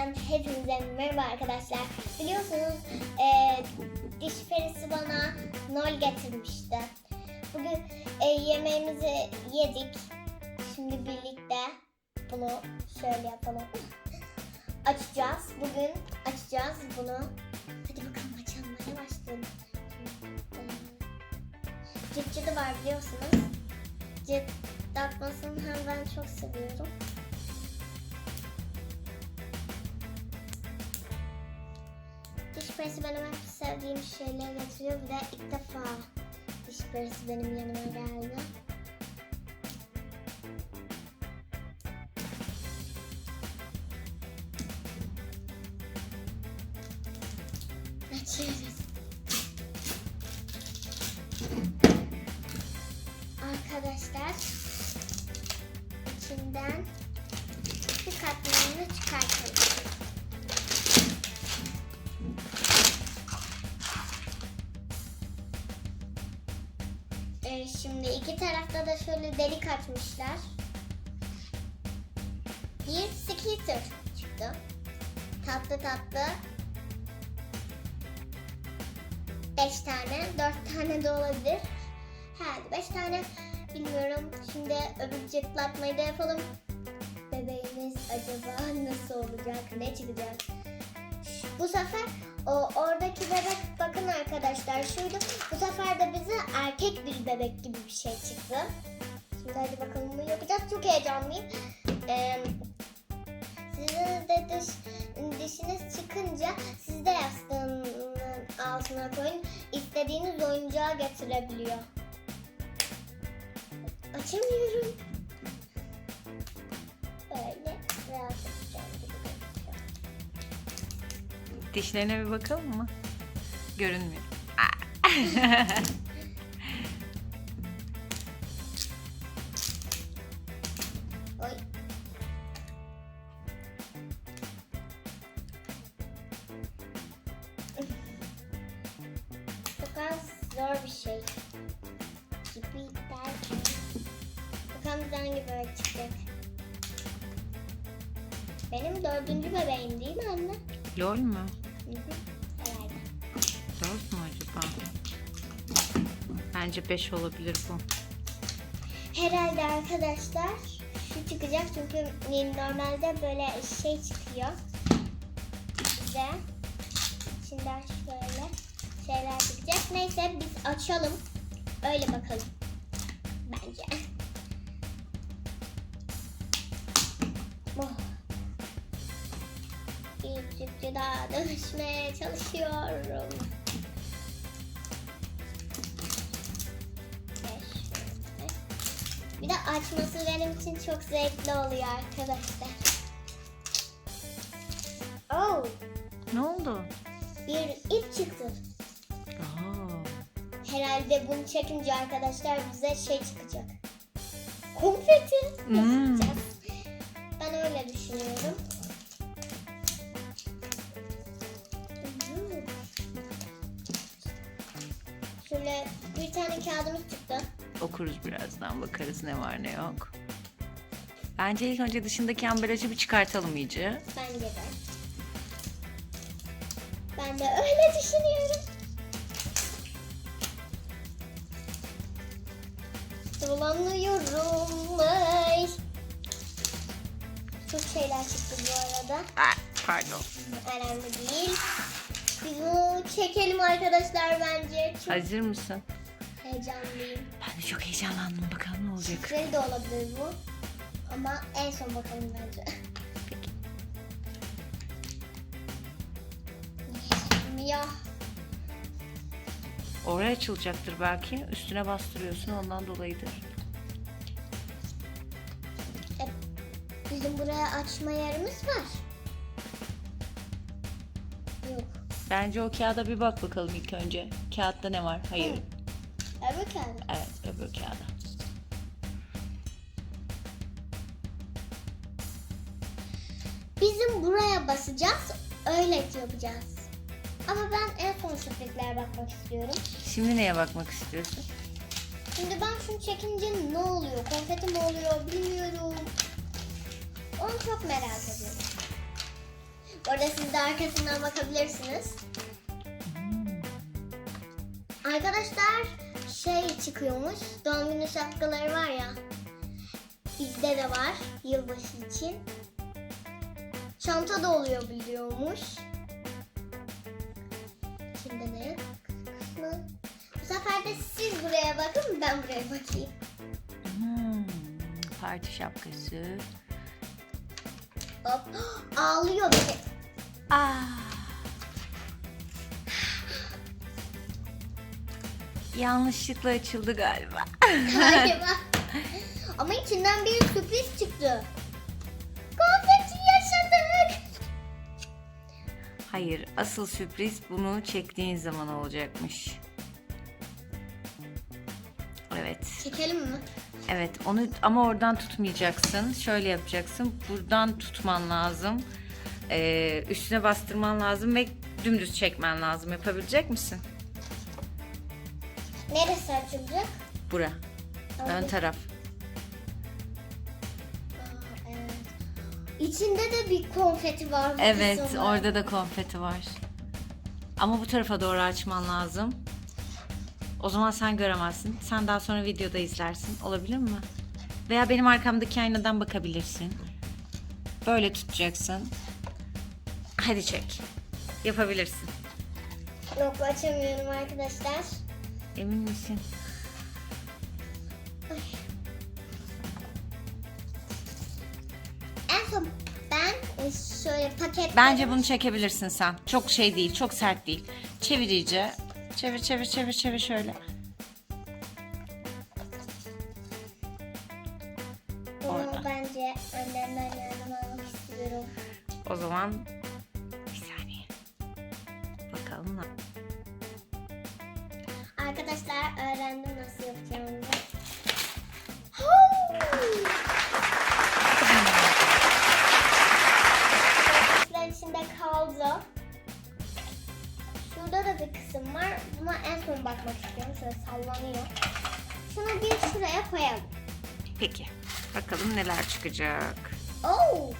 kanalından hepinize merhaba arkadaşlar. Biliyorsunuz e, diş perisi bana nol getirmişti. Bugün e, yemeğimizi yedik. Şimdi birlikte bunu şöyle yapalım. Açacağız. Bugün açacağız bunu. Hadi bakalım açalım. Hadi başlayalım. Cıt cıdı var biliyorsunuz. Cıt atmasını hem ben çok seviyorum. Perisi benim hep sevdiğim şeyler getiriyor. Bir de ilk defa diş perisi benim yanıma geldi. Açıyoruz. Arkadaşlar içinden bir katmanını çıkartalım. Ee, şimdi iki tarafta da şöyle delik açmışlar. Bir skitter çıktı. Tatlı tatlı. Beş tane, dört tane de olabilir. Herhalde beş tane bilmiyorum. Şimdi öbür cıklatmayı da yapalım. Bebeğimiz acaba nasıl olacak, ne çıkacak? Bu sefer o oradaki bebek bakın arkadaşlar şuydu. Bu sefer de bize erkek bir bebek gibi bir şey çıktı. Şimdi hadi bakalım bunu yapacağız. Çok heyecanlıyım. Ee, sizin de dış, dişiniz çıkınca siz de yastığın altına koyun. İstediğiniz oyuncağı getirebiliyor. Açamıyorum. Böyle rahat Dişlerine bir bakalım mı? Görünmüyor. Oy. Az zor bir şey. Gibi derken. Bakalım bize hangi bebek çıkacak. Benim dördüncü bebeğim değil mi anne? Lol mü? Dört mü acaba? Bence beş olabilir bu. Herhalde arkadaşlar şu çıkacak çünkü normalde böyle şey çıkıyor. Bize içinden şöyle şeyler çıkacak. Neyse biz açalım. Öyle bakalım. Bence. Oh. Cücü daha dönüşmeye çalışıyorum. Bir de açması benim için çok zevkli oluyor arkadaşlar. Oh, Ne oldu? bir ip çıktı. Aa, Herhalde bunu çekince arkadaşlar bize şey çıkacak. Konfeti Hmm. Okuruz birazdan bakarız ne var ne yok. Bence ilk önce dışındaki ambalajı bir çıkartalım iyice. Bence de. Ben de öyle düşünüyorum. Dolanıyorum. Ay. Çok şeyler çıktı bu arada. Aa, pardon. Önemli değil. Biz bunu çekelim arkadaşlar bence. Çok Hazır mısın? heyecanlıyım. Çok heyecanlandım. Bakalım ne olacak. Şifreli de olabilir bu. Ama en son bakalım bence. Peki. Ya. Oraya açılacaktır belki. Üstüne bastırıyorsun ondan dolayıdır. Bizim buraya açma yerimiz var. Yok. Bence o kağıda bir bak bakalım ilk önce. Kağıtta ne var? Hayır. Hı. Evet kağıdı. Evet öbür kağıda. Bizim buraya basacağız. Öyle yapacağız. Ama ben en son sürprizlere bakmak istiyorum. Şimdi neye bakmak istiyorsun? Şimdi ben şunu çekince ne oluyor? Konfeti mi oluyor bilmiyorum. Onu çok merak ediyorum. Orada siz de arkasından bakabilirsiniz. Arkadaşlar şey çıkıyormuş. Doğum günü şapkaları var ya. Bizde de var yılbaşı için. Çanta da oluyor biliyormuş. Şimdi ne kısmı? Bu sefer de siz buraya bakın ben buraya bakayım. Hmm, parti şapkası. Hop. Ağlıyor bir de. Ah. Yanlışlıkla açıldı galiba. Galiba. Ama içinden bir sürpriz çıktı. Konfeti yaşadık. Hayır, asıl sürpriz bunu çektiğin zaman olacakmış. Evet. Çekelim mi? Evet, onu ama oradan tutmayacaksın. Şöyle yapacaksın. Buradan tutman lazım. Ee, üstüne bastırman lazım ve dümdüz çekmen lazım. Yapabilecek misin? Neresi açılacak? Bura. Ön taraf. Evet. İçinde de bir konfeti var. bu Evet, kısımda. orada da konfeti var. Ama bu tarafa doğru açman lazım. O zaman sen göremezsin. Sen daha sonra videoda izlersin. Olabilir mi? Veya benim arkamdaki aynadan bakabilirsin. Böyle tutacaksın. Hadi çek. Yapabilirsin. Yok açamıyorum arkadaşlar. Emin misin? En son ben e, şöyle paket Bence bunu çekebilirsin sen. Çok şey değil, çok sert değil. Çevir iyice. Çevir, çevir, çevir, çevir şöyle. Kaldı. Şurada da bir kısım var. Buna en son bakmak istiyorum. Şöyle sallanıyor. Şunu bir şuraya koyalım. Peki. Bakalım neler çıkacak. Oo!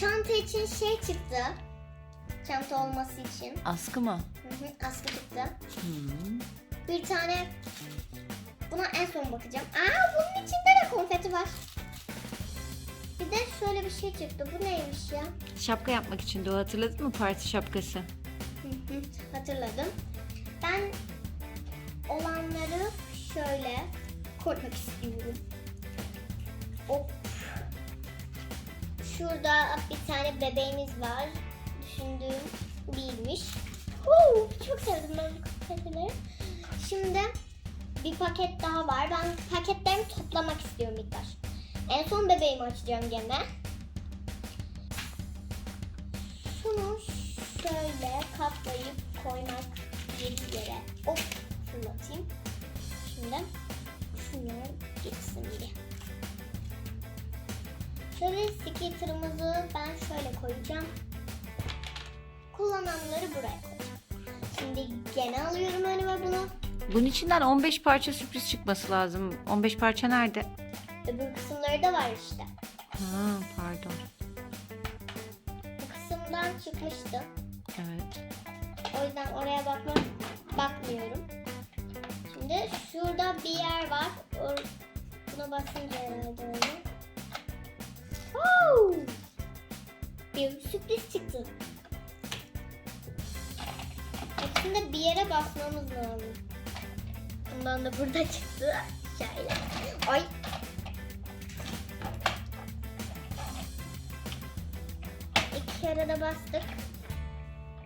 Çanta için şey çıktı. Çanta olması için. Askı mı? Hı hı, askı çıktı. Hmm. Bir tane buna en son bakacağım. Aa bunun içinde de konfeti var. De şöyle bir şey çıktı. Bu neymiş ya? Şapka yapmak için o hatırladın mı parti şapkası? Hı hı, Hatırladım. Ben olanları şöyle koymak istiyorum. Hop. Şurada bir tane bebeğimiz var. Düşündüğüm değilmiş. Huu, çok sevdim ben bu paketleri. Şimdi bir paket daha var. Ben paketlerimi toplamak istiyorum Miktar. En son bebeğimi açacağım gene. Şunu şöyle katlayıp koymak bir yere hop fırlatayım. Şimdi şunlar gitsin diye. Şöyle sticker'ımızı ben şöyle koyacağım. Kullananları buraya koyacağım. Şimdi gene alıyorum önüme bunu. Bunun içinden 15 parça sürpriz çıkması lazım. 15 parça nerede? Öbür kısımları da var işte. Ha, pardon. Bu kısımdan çıkmıştı. Evet. O yüzden oraya bakmak bakmıyorum. Şimdi şurada bir yer var. Buna basınca herhalde öyle. Oh! Bir sürpriz çıktı. Hepsinde bir yere basmamız lazım. Bundan da burada çıktı. Şöyle. Ay. De bastık.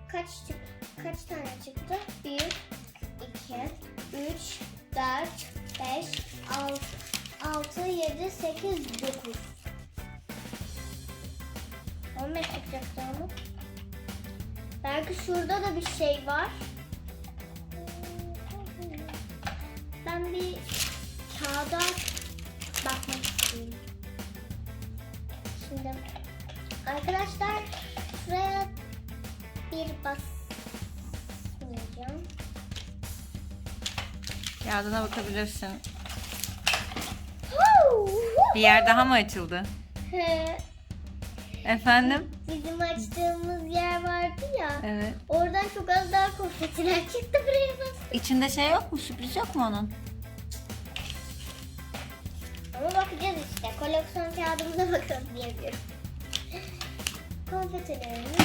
Kaç kaç tane çıktı? 1 2 3 4 5 6 6 7 8 9 15 çıkacaktı ama. Belki şurada da bir şey var. Ben bir kağıda bakmak istiyorum. Şimdi arkadaşlar bir basmayacağım. Kağıdına bakabilirsin. Bir yer daha mı açıldı? He. Efendim? Bizim açtığımız yer vardı ya. Evet. Oradan çok az daha konfetiler çıktı buraya bastım. İçinde şey yok mu? Sürpriz yok mu onun? Ama bakacağız işte. Koleksiyon kağıdımıza bakalım diyebilirim. Konfetilerimiz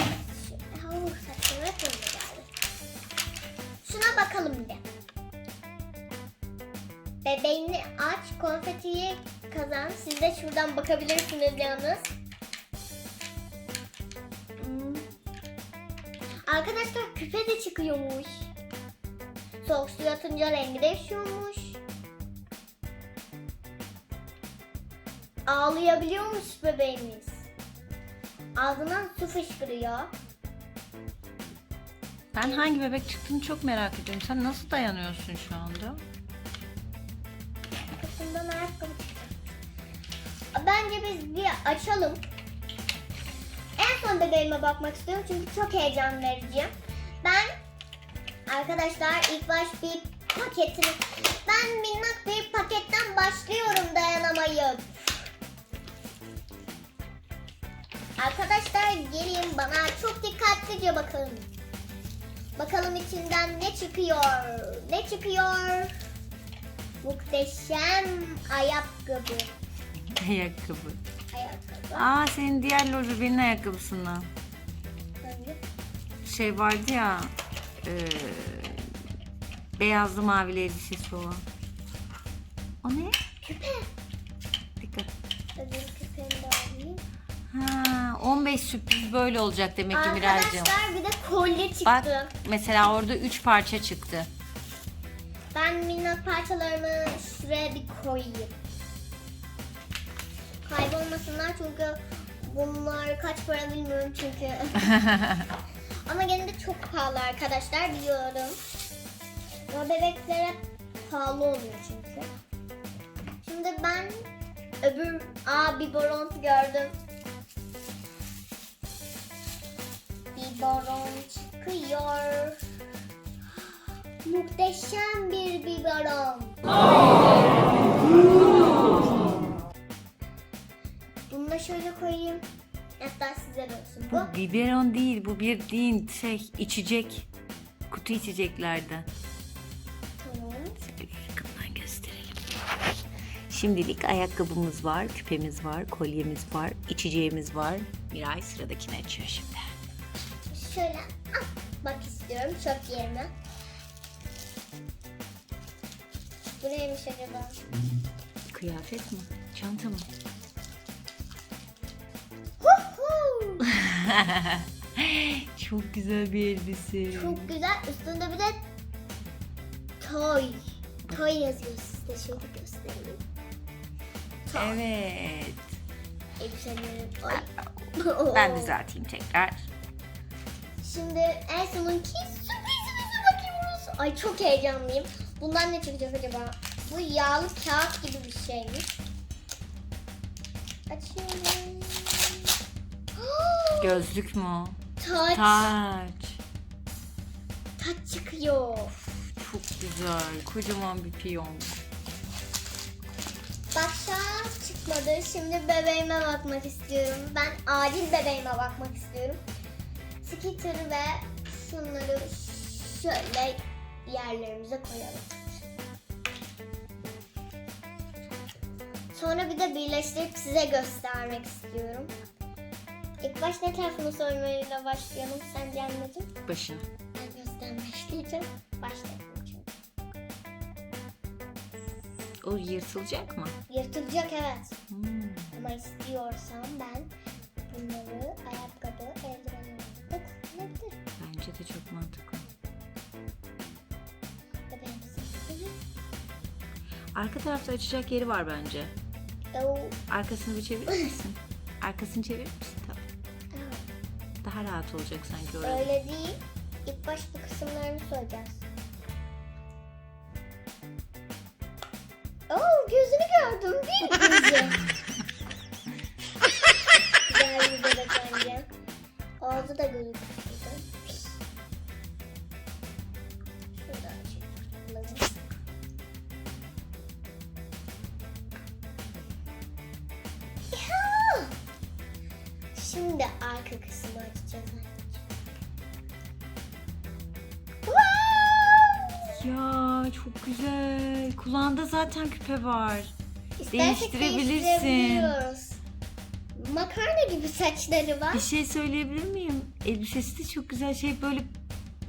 Şuna bakalım bir de. Bebeğini aç, konfetiyi kazan. Siz de şuradan bakabilirsiniz yalnız. Hmm. Arkadaşlar küpe de çıkıyormuş. Soğuk suya atınca rengi değişiyormuş. Ağlayabiliyormuş bebeğimiz. Ağzından su fışkırıyor. Ben hangi bebek çıktığını çok merak ediyorum. Sen nasıl dayanıyorsun şu anda? Kısımdan ayakkabı. Bence biz bir açalım. En son bebeğime bakmak istiyorum çünkü çok heyecan verici. Ben arkadaşlar ilk baş bir paketini ben minnak bir paketten başlıyorum dayanamayıp. Arkadaşlar gelin bana çok dikkatlice bakın. Bakalım içinden ne çıkıyor? Ne çıkıyor? Muhteşem ayakkabı. Ayakkabı. Ayakkabı. Aa senin diğer Lojubel'in ayakkabısından. Hangi? Şey vardı ya. E, beyazlı mavili elbisesi olan. O ne? Küpe. Dikkat. Öbür küpeni de alayım. Ha, 15 sürpriz böyle olacak demek ki Miraycığım. Arkadaşlar bir de kolye çıktı. Bak mesela orada 3 parça çıktı. Ben minnak parçalarımı şuraya bir koyayım. Kaybolmasınlar çünkü bunlar kaç para bilmiyorum çünkü. Ama gene de çok pahalı arkadaşlar biliyorum. Ama bebeklere pahalı oluyor çünkü. Şimdi ben öbür aa biberon gördüm. Biberon çıkıyor. Muhteşem bir biberon. Bunu da şöyle koyayım. Hatta size de olsun bu. Bu biberon değil bu bir din şey içecek. Kutu içeceklerde. Tamam. Şöyle yakından gösterelim. Şimdilik ayakkabımız var, küpemiz var, kolyemiz var, içeceğimiz var. Miray sıradakini açıyor şimdi. Şöyle bak istiyorum çöp yerine. Bu neymiş acaba? Kıyafet mi? Çanta mı? Çok güzel bir elbise. Çok güzel. Üstünde bir de toy. Toy yazıyor size şöyle göstereyim. Toy. Evet. Elbiselerim. Ay. Ben düzelteyim tekrar. Şimdi en sonunki sürprizimize bakıyoruz. Ay çok heyecanlıyım. Bundan ne çıkacak acaba? Bu yağlı kağıt gibi bir şeymiş. Açıyorum. Gözlük mü o? Taç. Taç. Taç çıkıyor. Çok güzel. Kocaman bir piyon. Başka çıkmadı. Şimdi bebeğime bakmak istiyorum. Ben acil bebeğime bakmak istiyorum. Skitter ve şunları şöyle yerlerimize koyalım. Sonra bir de birleştirip size göstermek istiyorum. İlk baş ne tarafını soymayla başlayalım sence anneciğim? Başına. Ben göstermeye başlayacağım. Başlayalım çünkü. O yırtılacak mı? Yırtılacak evet. Hmm. Ama istiyorsam ben bunları ayakkabı, eldiven kullanabilirim. Bence de çok mantıklı. Arka tarafta açacak yeri var bence. Arkasını bir çevirir misin? Arkasını çevirir misin? Evet. Daha rahat olacak sanki orada. Öyle değil. İlk baş bu kısımlarını soyacağız. Oo, gözünü gördüm değil mi gözü? Güzel bir bebek bence. Ağzı da gözüküyor. Kulağında zaten küpe var. İstersek Değiştirebilirsin. değiştirebiliyoruz. Makarna gibi saçları var. Bir şey söyleyebilir miyim? Elbisesi de çok güzel. Şey böyle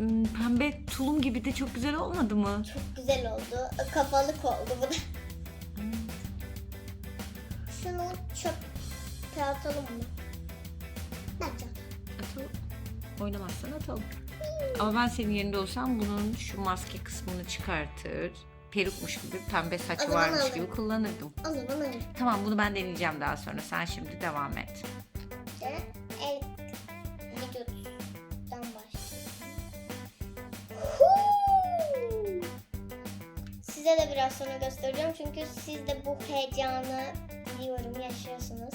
ım, pembe tulum gibi de çok güzel olmadı mı? Çok güzel oldu. Kafalık oldu bu da. Şunu çöpe atalım mı? Bence. Atalım. Oynamazsan atalım. Ama ben senin yerinde olsam bunun şu maske kısmını çıkartır. Perukmuş gibi pembe saçı varmış alırım. gibi kullanırdım. Zaman alırım. Tamam bunu ben deneyeceğim daha sonra. Sen şimdi devam et. El başlayalım. Size de biraz sonra göstereceğim çünkü siz de bu heyecanı biliyorum yaşıyorsunuz.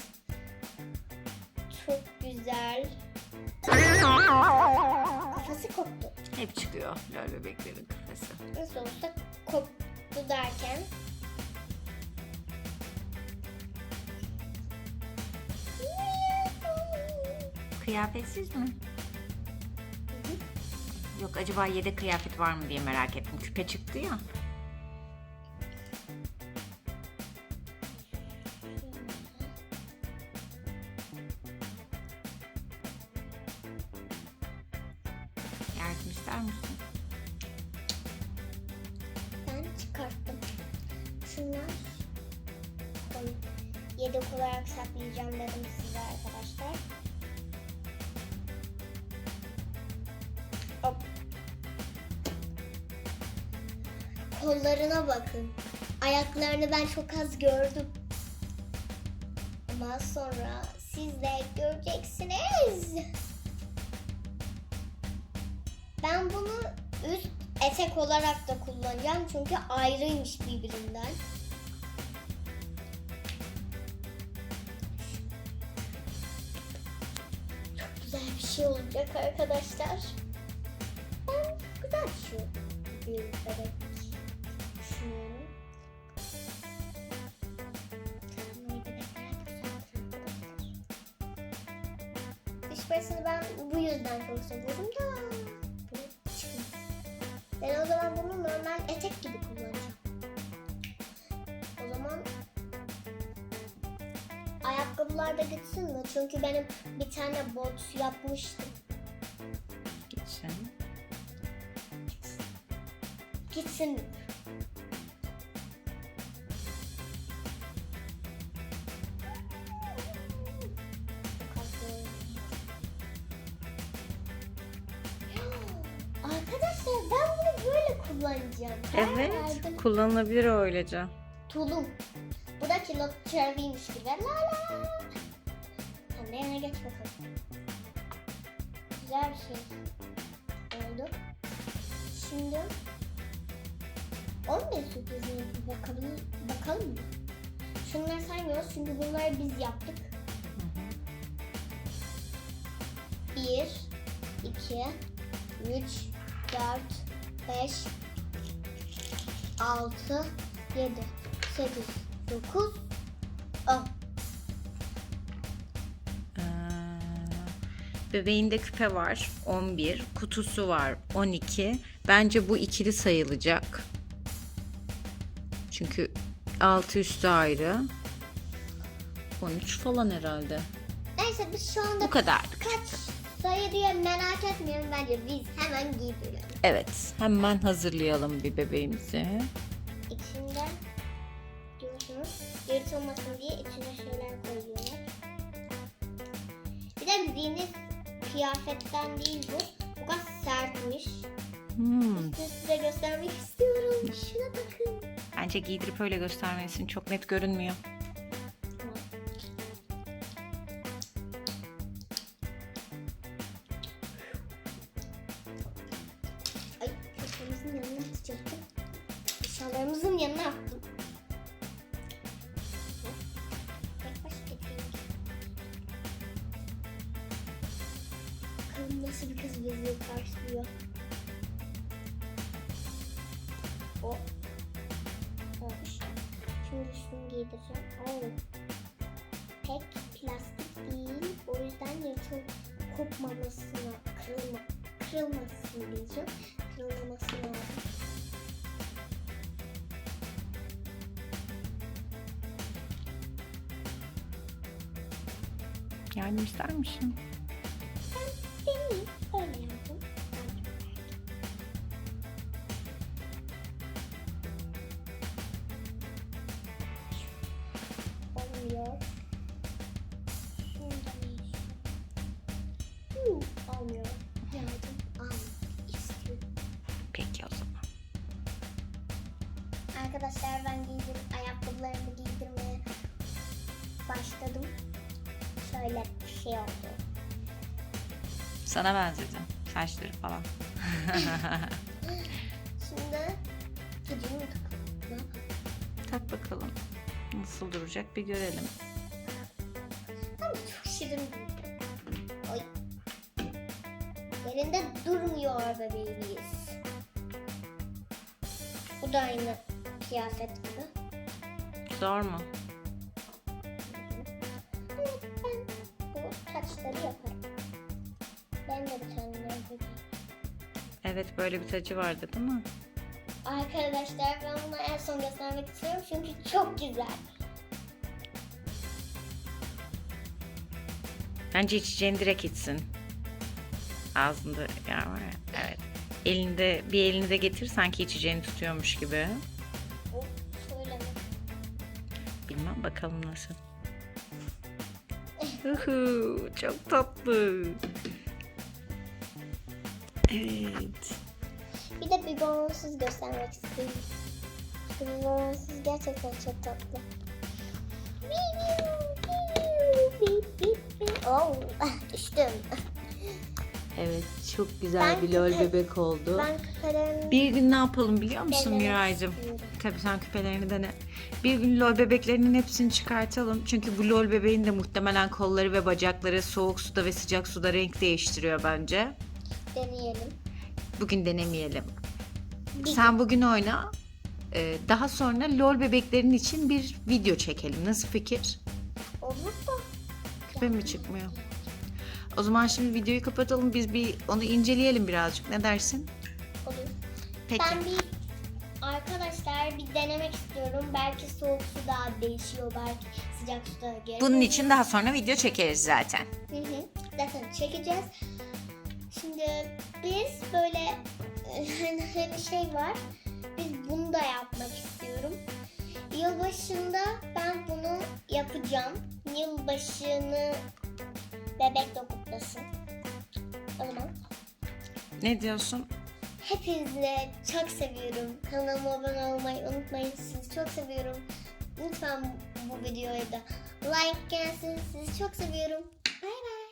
Çok güzel. Kafası koptu. Hep çıkıyor lol bebeklerin kafası. Nasıl olsa koptu derken. Kıyafetsiz mi? Yok acaba yedek kıyafet var mı diye merak ettim. Küpe çıktı ya. Kollarına bakın. Ayaklarını ben çok az gördüm. Ama sonra siz de göreceksiniz. Ben bunu üst etek olarak da kullanacağım çünkü ayrıymış birbirinden. Çok güzel bir şey olacak arkadaşlar. Ben güzel bir şey bir başını ben bu yüzden çok seviyorum da. Ben o zaman bunu normal etek gibi kullanacağım. O zaman ayakkabılar da gitsin mi? Çünkü benim bir tane bot yapmıştım. Gitsin. Gitsin verdim. Kullanılabilir öylece. Tulum. Bu da kilo çarpıymış gibi. La la. Sen de yana geç bakalım. Güzel bir şey oldu. Şimdi 11 sürprizine bir bakalım, bakalım mı? Şunları saymıyoruz çünkü bunları biz yaptık. 1, 2, 3, 4, 5, 6, 7, 8, 9, 10. Ee, bebeğinde küpe var 11, kutusu var 12. Bence bu ikili sayılacak. Çünkü altı üstü ayrı. 13 falan herhalde. Neyse biz şu anda Bu kadar. kaç sayı diye merak etmeyelim bence biz hemen giydirelim. Evet, hemen hazırlayalım bir bebeğimizi. İçinde diyorsunuz yırtılmasın diye içine şeyler koyuyorlar. Bir de bildiğiniz kıyafetten değil bu. Bu kadar sertmiş. Hmm, Size, size göstermek istiyorum. Şuna bakın. bence giydirip öyle göstermelisin. Çok net görünmüyor. Bakalım nasıl bir kız bizi karşılıyor. O. Olmuş. Şimdi şunu giydireceğim. Oo. Pek plastik değil. O yüzden yırtıl kopmamasına, kırılma, kırılmasın diyeceğim. Kırılmaması lazım. Yardım misin? Şunu deneyeyim. Huu, Olmuyor. Yardım almak istiyorum. Peki o zaman. Arkadaşlar ben giydim, ayakkabılarımı giydirmeye başladım. Şöyle bir şey oldu. Sana benzedi. Saçları falan. Nasıl duracak bir görelim. De çok şirin. Oy. Yerinde durmuyor bebeğimiz. Bu da aynı kıyafet gibi. Zor mu? Ben bu taçları yaparım. Ben de bir tane bebeğim. Evet böyle bir tacı vardı değil mi? Arkadaşlar ben bunu en son göstermek istiyorum çünkü çok güzel. Bence içeceğini direkt içsin. Ağzında yer var ya. Evet. Elinde bir elini de getir sanki içeceğini tutuyormuş gibi. Bilmem bakalım nasıl. Uhu, çok tatlı. Evet. Bir de bibonsuz göstermek. Çünkü bibonsuz gerçekten çok tatlı. Oh, düştüm. Evet çok güzel Ben bir lol küpe- bebek oldu. Ben küpelerimi Bir gün ne yapalım biliyor musun denemek Miray'cığım? istiyorum. Tabii sen küpelerini dene. Bir gün lol bebeklerinin hepsini çıkartalım. Çünkü bu lol bebeğin de muhtemelen kolları ve bacakları soğuk suda ve sıcak suda renk değiştiriyor bence. Deneyelim. Bugün denemeyelim. Bir- Sen bugün oyna. Ee, daha sonra lol bebeklerin için bir video çekelim. Nasıl fikir? Olur? Küpe mi çıkmıyor? O zaman şimdi videoyu kapatalım. Biz bir onu inceleyelim birazcık. Ne dersin? Olur. Peki. Ben bir arkadaşlar bir denemek istiyorum. Belki soğuk su daha değişiyor. Belki sıcak suda göre. Bunun için daha sonra video çekeriz zaten. Hı hı. Zaten çekeceğiz. Şimdi biz böyle hani bir şey var. Biz bunu da yapmak. Yılbaşında ben bunu yapacağım. Yılbaşını bebek de kutlasın. O zaman Ne diyorsun? hepinizi çok seviyorum. Kanalıma abone olmayı unutmayın. Sizi çok seviyorum. Lütfen bu videoya da like gelsin. Sizi çok seviyorum. Bay bay.